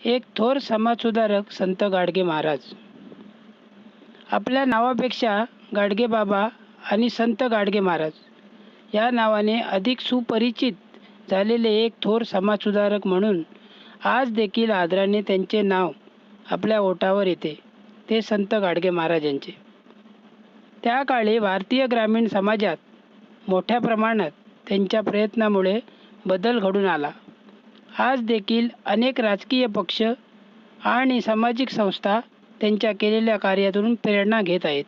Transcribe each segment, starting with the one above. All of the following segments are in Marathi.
एक थोर समाजसुधारक संत गाडगे महाराज. आपल्या नावापेक्षा गाडगे बाबा आणि संत गाडगे महाराज या नावाने अधिक सुपरिचित झालेले एक थोर समाजसुधारक म्हणून आज देखील आदराने त्यांचे नाव आपल्या ओठावर येते ते संत गाडगे महाराज यांचे. त्या काळी भारतीय ग्रामीण समाजात मोठ्या प्रमाणात त्यांच्या प्रयत्नामुळे बदल घडून आला. आज देखील अनेक राजकीय पक्ष आणि सामाजिक संस्था त्यांच्या केलेल्या कार्यातून प्रेरणा घेत आहेत.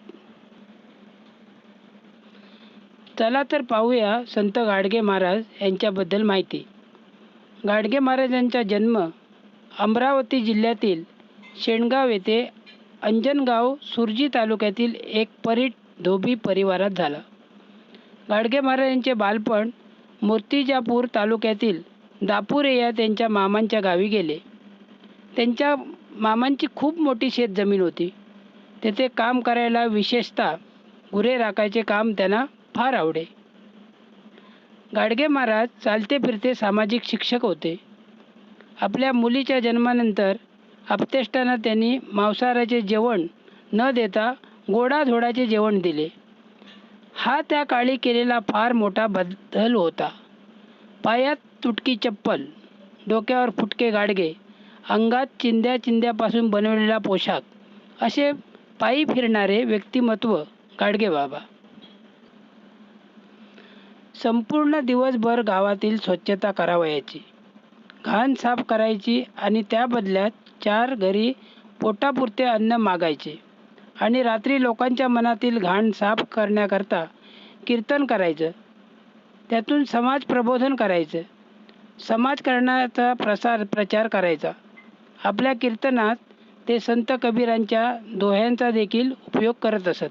चला तर पाहूया संत गाडगे महाराज यांच्याबद्दल माहिती. गाडगे महाराजांचा जन्म अमरावती जिल्ह्यातील शेणगाव येथे अंजनगाव सुरजी तालुक्यातील एक परीट धोबी परिवारात झाला. गाडगे महाराजांचे बालपण मूर्तिजापूर तालुक्यातील दापुरे या त्यांच्या मामांच्या गावी गेले. त्यांच्या मामांची खूप मोठी शेतजमीन होती. तेथे काम करायला विशेषतः गुरे राखायचे काम त्यांना फार आवडे. गाडगे महाराज चालते फिरते सामाजिक शिक्षक होते. आपल्या मुलीच्या जन्मानंतर आपतेष्टांना त्यांनी मांसाहाराचे जेवण न देता गोडाधोडाचे जेवण दिले. हा त्या काळी केलेला फार मोठा बदल होता. पायात तुटकी चप्पल डोक्यावर फुटके गाडगे अंगात चिंध्या चिंध्यापासून बनवलेला पोशाख असे पायी फिरणारे व्यक्तिमत्व गाडगे बाबा. संपूर्ण दिवसभर गावातील स्वच्छता करावयाची घाण साफ करायची आणि त्या बदल्यात चार घरी पोटापुरते अन्न मागायचे आणि रात्री लोकांच्या मनातील घाण साफ करण्याकरता कीर्तन करायचं त्यातून समाज प्रबोधन करायचं समाजकारणाचा प्रसार प्रचार करायचा. आपल्या कीर्तनात ते संत कबीरांच्या दोह्यांचा देखील उपयोग करत असत.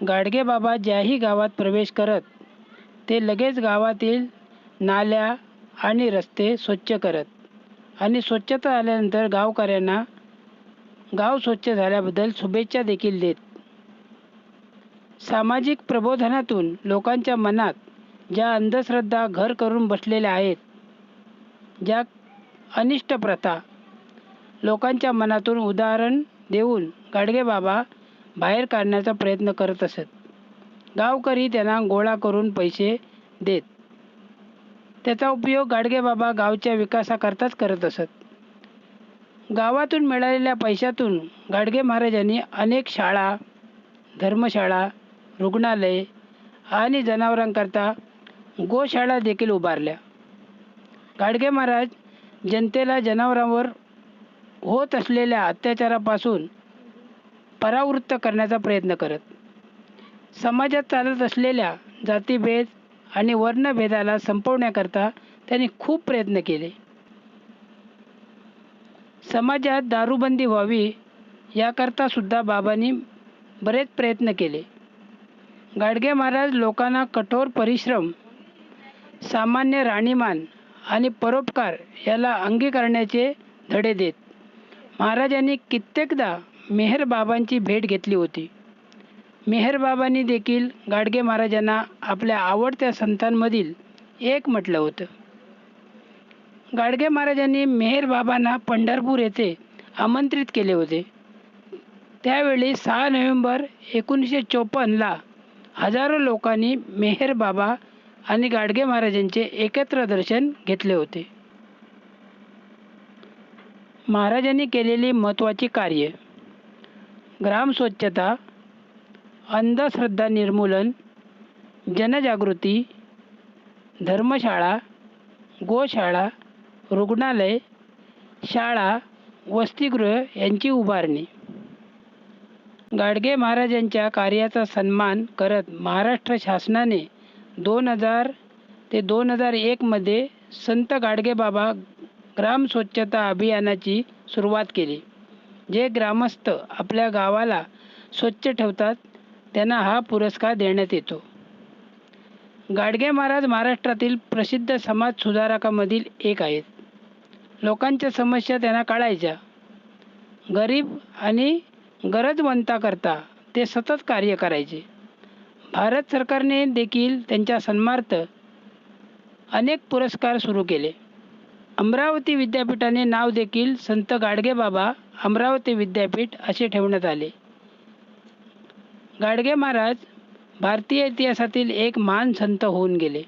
गाडगेबाबा ज्याही गावात प्रवेश करत ते लगेच गावातील नाल्या आणि रस्ते स्वच्छ करत आणि स्वच्छता आल्यानंतर गावकऱ्यांना गाव स्वच्छ झाल्याबद्दल शुभेच्छा देखील देत. सामाजिक प्रबोधनातून लोकांच्या मनात ज्या अंधश्रद्धा घर करून बसलेल्या आहेत ज्या अनिष्ट प्रथा लोकांच्या मनातून उदाहरण देऊन गाडगे बाबा बाहेर काढण्याचा प्रयत्न करत असत. गावकरी त्यांना गोळा करून पैसे देत. त्याचा उपयोग गाडगे बाबा गावच्या विकासाकरताच करत असत. गावातून मिळालेल्या पैशातून गाडगे महाराजांनी अनेक शाळा धर्मशाळा रुग्णालय आणि जनावरांकरता गोशाळा देखील उभारल्या. गाडगे महाराज जनतेला जनावरांवर होत असलेल्या अत्याचारापासून परावृत्त करण्याचा प्रयत्न करत समाजात चालत असलेल्या जातीभेद आणि वर्णभेदाला संपवण्याकरता त्यांनी खूप प्रयत्न केले. समाजात दारूबंदी व्हावी याकरता सुद्धा बाबांनी बरेच प्रयत्न केले. गाडगे महाराज लोकांना कठोर परिश्रम सामान्य राहणीमान आणि परोपकार याला अंगीकारण्याचे धडे देत. महाराजांनी कित्येकदा मेहरबाबांची भेट घेतली होती. मेहरबाबांनी देखील गाडगे महाराजांना आपल्या आवडत्या संतांमधील एक म्हटलं होतं. गाडगे महाराजांनी मेहरबाबांना पंढरपूर येथे आमंत्रित केले होते. त्यावेळी सहा नोव्हेंबर एकोणीसशे चोपन्नला हजारो लोकांनी मेहेर बाबा आणि गाडगे महाराजांचे एकत्र दर्शन घेतले होते. महाराजांनी केलेली महत्त्वाची कार्ये ग्राम स्वच्छता अंधश्रद्धा निर्मूलन जनजागृती धर्मशाळा गोशाळा रुग्णालय शाळा वसतिगृह यांची उभारणी. गाडगे महाराजांच्या कार्याचा सन्मान करत महाराष्ट्र शासनाने दोन हजार ते दोन हजार एकमध्ये संत गाडगेबाबा ग्राम स्वच्छता अभियानाची सुरुवात केली. जे ग्रामस्थ आपल्या गावाला स्वच्छ ठेवतात त्यांना हा पुरस्कार देण्यात येतो. गाडगे महाराज महाराष्ट्रातील प्रसिद्ध समाज सुधारकामधील एक आहेत. लोकांच्या समस्या त्यांना काढायच्या. गरीब आणि गरजवंताकरता ते सतत कार्य करायचे. भारत सरकारने देखील त्यांच्या सन्मार्थ अनेक पुरस्कार सुरू केले. अमरावती विद्यापीठाने नाव देखील संत गाडगेबाबा अमरावती विद्यापीठ असे ठेवण्यात आले. गाडगे महाराज भारतीय इतिहासातील एक महान संत होऊन गेले.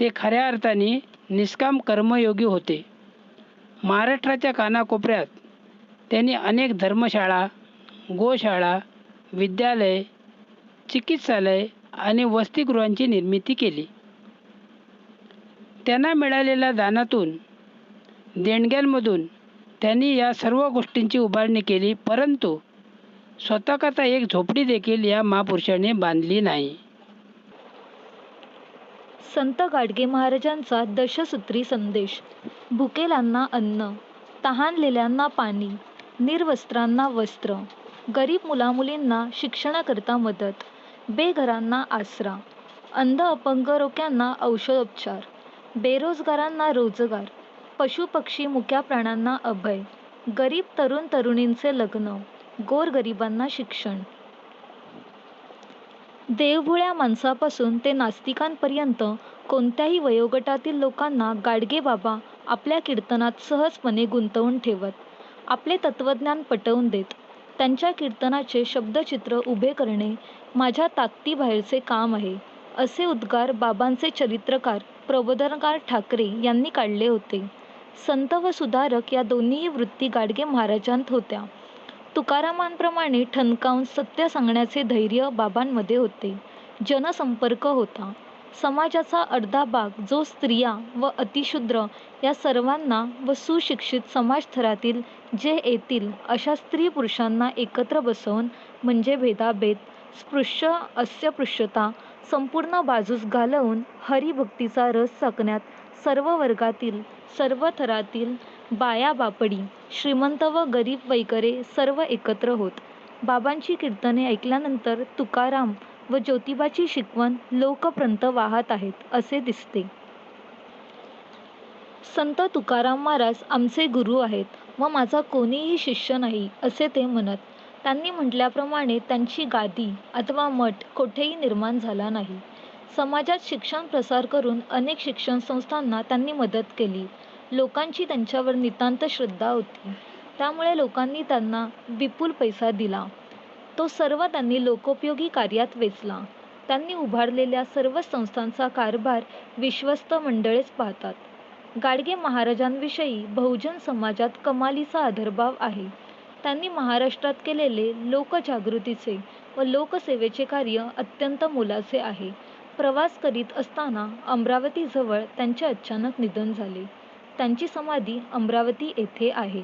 ते खऱ्या अर्थाने निष्काम कर्मयोगी होते. महाराष्ट्राच्या कानाकोपऱ्यात त्यांनी अनेक धर्मशाळा गोशाळा विद्यालय चिकित्सालय आणि वसतिगृहांची निर्मिती केली. त्यांना मिळालेल्या दानातून देणग्यांमधून त्यांनी या सर्व गोष्टींची उभारणी केली परंतु स्वतःकरता एक झोपडी देखील या महापुरुषाने बांधली नाही. संत गाडगे महाराजांचा दशसूत्री संदेश. भुकेलांना अन्न तहानलेल्यांना पाणी निर्वस्त्रांना वस्त्र गरीब मुलामुलींना शिक्षणाकरता मदत बेघरांना आसरा अंध अपंग रोग्यांना औषधोपचार बेरोजगारांना रोजगार पशुपक्षी मुक्या प्राण्यांना अभय गरीब तरुण तरुणींचे लग्न गोरगरिबांना शिक्षण. देवभुळ्या माणसापासून ते नास्तिकांपर्यंत कोणत्याही वयोगटातील लोकांना गाडगे बाबा आपल्या कीर्तनात सहजपणे गुंतवून ठेवत आपले तत्त्वज्ञान पटवून देत. त्यांच्या कीर्तनाचे शब्दचित्र उभे करणे माझ्या ताकदीबाहेरचे काम आहे असे उद्गार बाबांचे चरित्रकार प्रबोधनकार ठाकरे यांनी काढले होते. संत व सुधारक या दोन्हीही वृत्ती गाडगे महाराजांत होत्या. तुकारामांप्रमाणे ठणकावून सत्य सांगण्याचे धैर्य बाबांमध्ये होते. जनसंपर्क होता. समाजाचा अर्धा भाग जो स्त्रिया व अतिशूद्र या सर्वांना व सुशिक्षित समाजथरातील जे येतील अशा स्त्री पुरुषांना एकत्र बसवून म्हणजे भेदाभेद स्पृश्य अस्पृश्यता संपूर्ण बाजूस घालवून हरिभक्तीचा रस चाकण्यात सर्व वर्गातील सर्व थरातील बाया बापडी श्रीमंत व गरीब वगैरे सर्व एकत्र होत. बाबांची कीर्तने ऐकल्यानंतर तुकाराम व ज्योतिबाची शिकवण लोकपर्यंत वाहत आहेत असे दिसते. संत तुकाराम महाराज आमचे गुरु आहेत व माझा कोणीही शिष्य नाही असे ते म्हणत. त्यांनी म्हटल्याप्रमाणे त्यांची गादी अथवा मठ कोठेही निर्माण झाला नाही. समाजात शिक्षण प्रसार करून अनेक शिक्षण संस्थांना त्यांनी मदत केली. लोकांची त्यांच्यावर नितांत श्रद्धा होती. त्यामुळे लोकांनी त्यांना विपुल पैसा दिला. तो सर्व त्यांनी लोकोपयोगी कार्यात वेचला. त्यांनी उभारलेल्या सर्व संस्थांचा कारभार विश्वस्त मंडळेच पाहतात. गाडगे महाराजांविषयी बहुजन समाजात कमालीचा आदरभाव आहे. त्यांनी महाराष्ट्रात केलेले लोकजागृतीचे व लोकसेवेचे कार्य अत्यंत मोलाचे आहे. प्रवास करीत असताना अमरावतीजवळ त्यांचे अचानक निधन झाले. त्यांची समाधी अमरावती येथे आहे.